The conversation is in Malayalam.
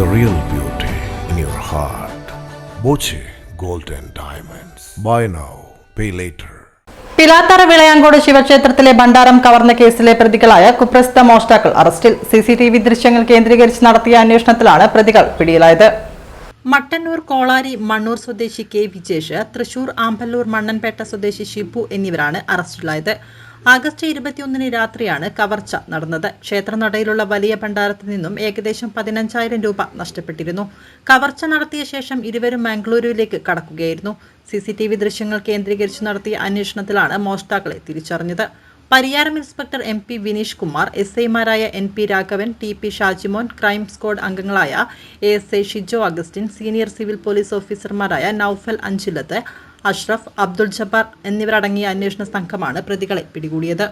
the real beauty in your heart. Boche Golden Diamonds. Buy now, pay later. Pilathara Vilayancode ശിവക്ഷേത്രത്തിലെ ഭണ്ഡാരം കവർന്ന കേസിലെ പ്രതികളായ കുപ്രസിദ്ധ മോഷ്ടാക്കൾ അറസ്റ്റിൽ സി സി ടി വി ദൃശ്യങ്ങൾ കേന്ദ്രീകരിച്ച് നടത്തിയ അന്വേഷണത്തിലാണ് പ്രതികൾ പിടിയിലായത് മട്ടന്നൂർ കോളാരി മണ്ണൂർ സ്വദേശി കെ വിജേഷ് തൃശൂർ ആമ്പല്ലൂർ മണ്ണൻപേട്ട സ്വദേശി ഷിബു എന്നിവരാണ് അറസ്റ്റിലായത് ആഗസ്റ്റ് ഇരുപത്തിയൊന്നിന് രാത്രിയാണ് കവർച്ച നടന്നത്. ക്ഷേത്രനടയിലുള്ള വലിയ ഭണ്ഡാരത്തിൽ നിന്നും ഏകദേശം പതിനഞ്ചായിരം രൂപ നഷ്ടപ്പെട്ടിരുന്നു. കവർച്ച നടത്തിയ ശേഷം ഇരുവരും മംഗളൂരുവിലേക്ക് കടക്കുകയായിരുന്നു. സി സി ടി വി ദൃശ്യങ്ങൾ കേന്ദ്രീകരിച്ച് നടത്തിയ അന്വേഷണത്തിലാണ് മോഷ്ടാക്കളെ തിരിച്ചറിഞ്ഞത്. Pariyaram inspector M P Vineesh Kumar S ഐമാരായ N P Raghavan T P Shajimon crime squad അംഗങ്ങളായ A S I Shijo Augustine senior civil police ഓഫീസർമാരായ നൌഫൽ അഞ്ചിലത്ത് അഷ്റഫ് അബ്ദുൾ ജബ്ബാർ എന്നിവരടങ്ങിയ അന്വേഷണ സംഘമാണ് പ്രതികളെ പിടികൂടിയത്.